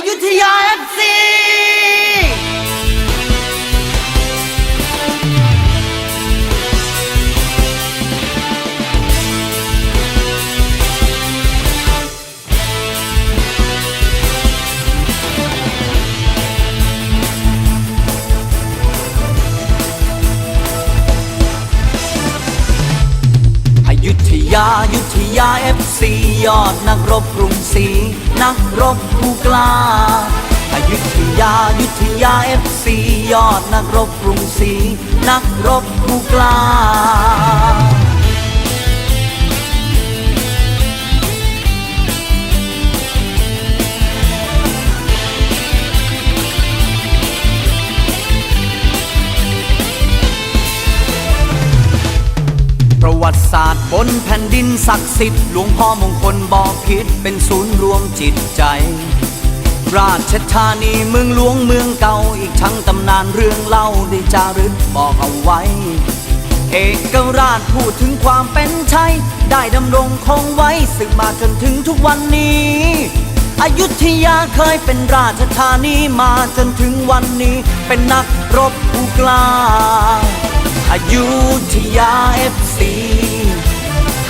อยุธยาเอฟซีอยุธยาอยุธยาเอฟซียอดนักรบกรุงศรี นักรบผู้กล้าอยุธยายุธยาเอฟซียอดนักรบกรุงศรีนักรบผู้กล้า วัติศาสตร์บนแผ่นดินศักดิ์สิทธิ์หลวงพ่อมงคลบอกคิดเป็นศูนย์รวมจิตใจ ราชธานีเมืองหลวงเมืองเก่าอีกทั้งตำนานเรื่องเล่าได้จารึกบอกเอาไว้ เอกราชพูดถึงความเป็นไทย ได้ดำรงคงไว้สืบมาจนถึงทุกวันนี้อยุธยาเคยเป็นราชธานีมาจนถึงวันนี้ เป็นนักรบผู้กล้า อายุธยาเอฟซี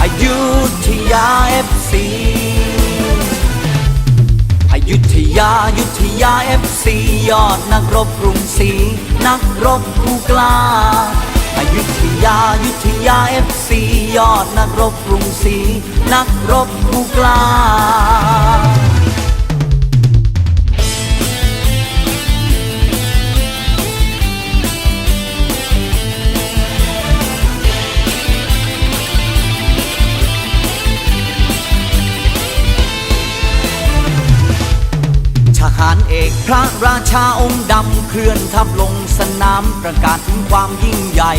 อายุธยาเอฟซีอายุธยาอยุธยาเอฟซียอดนักรบกรุงศรีนักรบผู้กล้าอายุธยาอยุธยาเอฟซียอดนักรบกรุงศรีนักรบผู้กล้าารเอกพระราชาองค์ดำเคลื่อนทัพลงสนามประกาศถึงความยิ่งใหญ่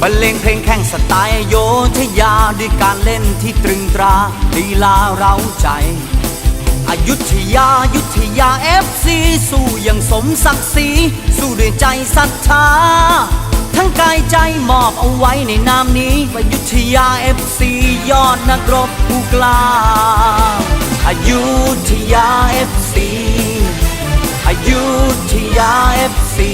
บรรเลงเพลงแข่งสไตล์โยธยาด้วยการเล่นที่ตรึงตราลีลาเร้าใจอยุธยาอยุธยาเอฟซีสู้อย่างสมศักดิ์ศรีสู้ด้วยใจศรัทธา ทั้งกายใจมอบเอาไว้ในนามนี้อยุธยาเอฟซียอดนักรบผู้กล้าอยุธยาเอฟซี อายุธยาเอฟซี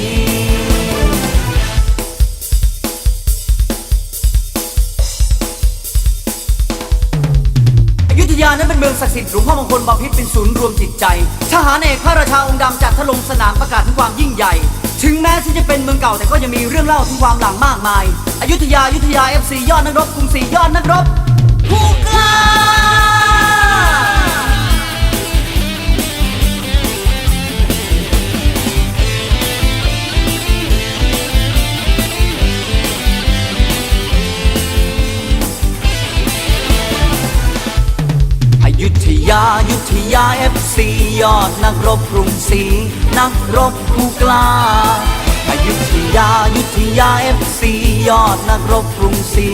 อยุธยานั้นเป็นเมืองศักดิ์สิทธิ์หลวงพ่อมงคลบาพิตรเป็นศูนย์รวมจิตใจทหารเอกพระราชาองค์ดำจัดทะลงสนามประกาศถึงความยิ่งใหญ่ ถึงแม้ที่จะเป็นเมืองเก่าแต่ก็ยังมีเรื่องเล่าถึงความหลังมากมาย อยุธยาอยุธยาเอฟซียอดนักรบกรุงศรียอดนักรบผู้กล้า ยุธยาเอฟซียอดนักรบกรุงศรีนักรบผู้กล้าอายุธยายุธยาเอฟซียอดนักรบกรุงศรี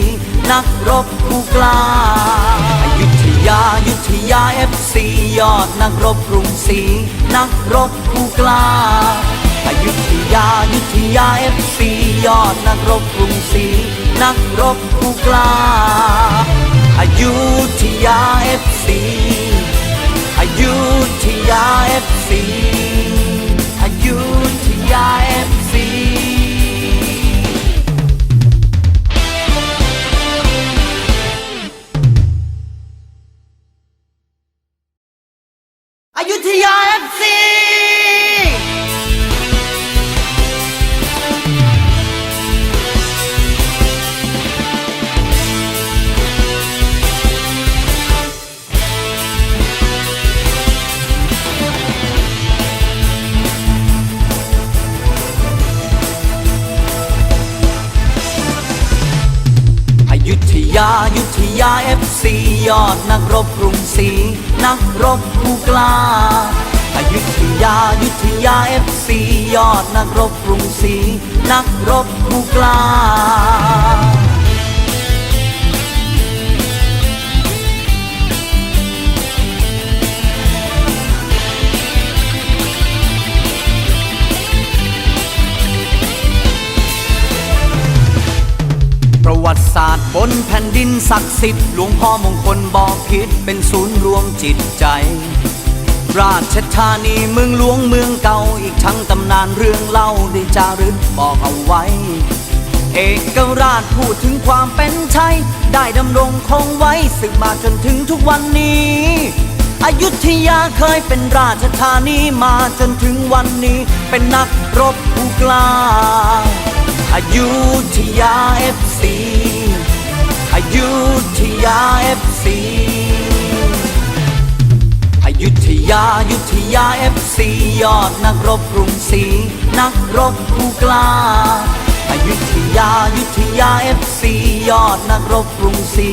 นักรบผู้กล้าอายุธยายุธยาเอฟซียอดนักรบกรุงศรีนักรบผู้กล้าอายุธยายุธยาเอฟซียอดนักรบกรุงศรีนักรบผู้กล้าอายุธยาเอฟซี อายุธยาเอฟซียอดนักรบกรุงศรีนักรบผู้กล้าอยุธยายุธยาเอฟซียอดนักรบกรุงศรีนักรบผู้กล้า นแผ่นดินศักดิ์สิทธิ์หลวงพ่อมงคลบอกคิดเป็นศูนย์รวมจิตใจ ราชธานีเมืองหลวงเมืองเก่าอีกทั้งตำนานเรื่องเล่าได้จารึกบอกเอาไว้ เอกราชพูดถึงความเป็นไทย ได้ดำรงคงไว้สืบมาจนถึงทุกวันนี้อยุธยาเคยเป็นราชธานีมาจนถึงวันนี้ เป็นนักรบผู้กล้าอายุธยาเอฟซี อยุธยาเอฟซีอยุธยายุธยาเอฟซียอดนักรบกรุงศรีนักรบผู้กล้าอยุธยายุธยาเอฟซียอดนักรบกรุงศรี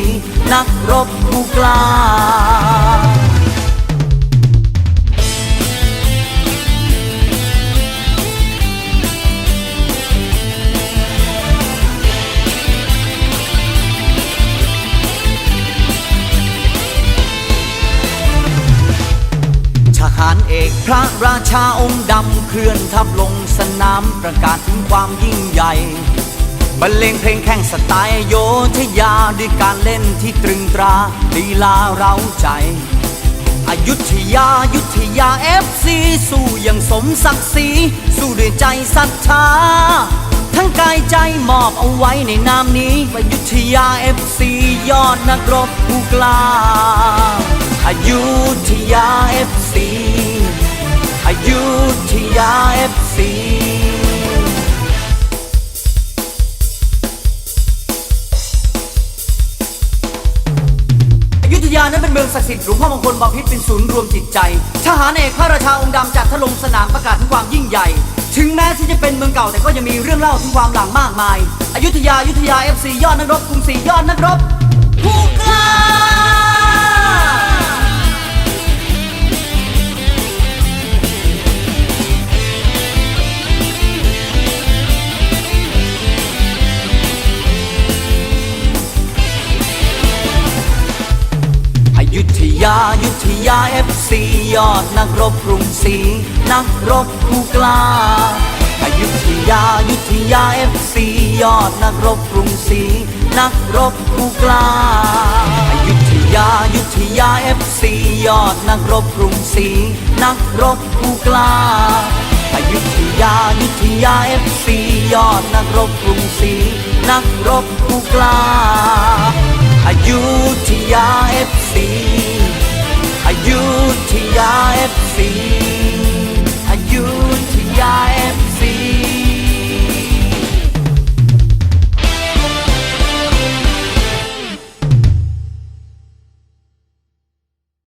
นักรบผู้กล้า พระราชาองค์ดำเคลื่อนทัพลงสนามประกาศถึงความยิ่งใหญ่บรรเลงเพลงแข่งสไตล์โยธยาด้วยการเล่นที่ตรึงตราลีลาเร้าใจอยุธยาอยุธยาเอฟซีสู้อย่างสมศักดิ์ศรีสู้ด้วยใจศรัทธา ทั้งกายใจมอบเอาไว้ในนามนี้อยุธยาเอฟซียอดนักรบผู้กล้าอายุธยาเอฟซี อายุธยาเอฟซีอยุธยานั้นเป็นเมืองศักดิ์สิทธิ์หลวงพ่อมงคลบพิตรเป็นศูนย์รวมจิตใจทหารเอกพระราชาองค์ดำจัดทะลงสนามประกาศถึงความยิ่งใหญ่ ถึงแม้ที่จะเป็นเมืองเก่าแต่ก็ยังมีเรื่องเล่าถึงความหลังมากมายอยุธยาอยุธยาเอฟซียอดนักรบกรุงศรียอดนักรบผู้กล้าาอยุธยาเอฟซียอดนักรบกรุงศรีนักรบผู้กล้าอายุธยายุธยาเอฟซียอดนักรบกรุงศรีนักรบผู้กล้าอายุธยายุธยาเอฟซียอดนักรบกรุงศรีนักรบผู้กล้าอายุธยายุธยาเอฟซียอดนักรบกรุงศรีนักรบผู้กล้าอายุธยาเอฟซี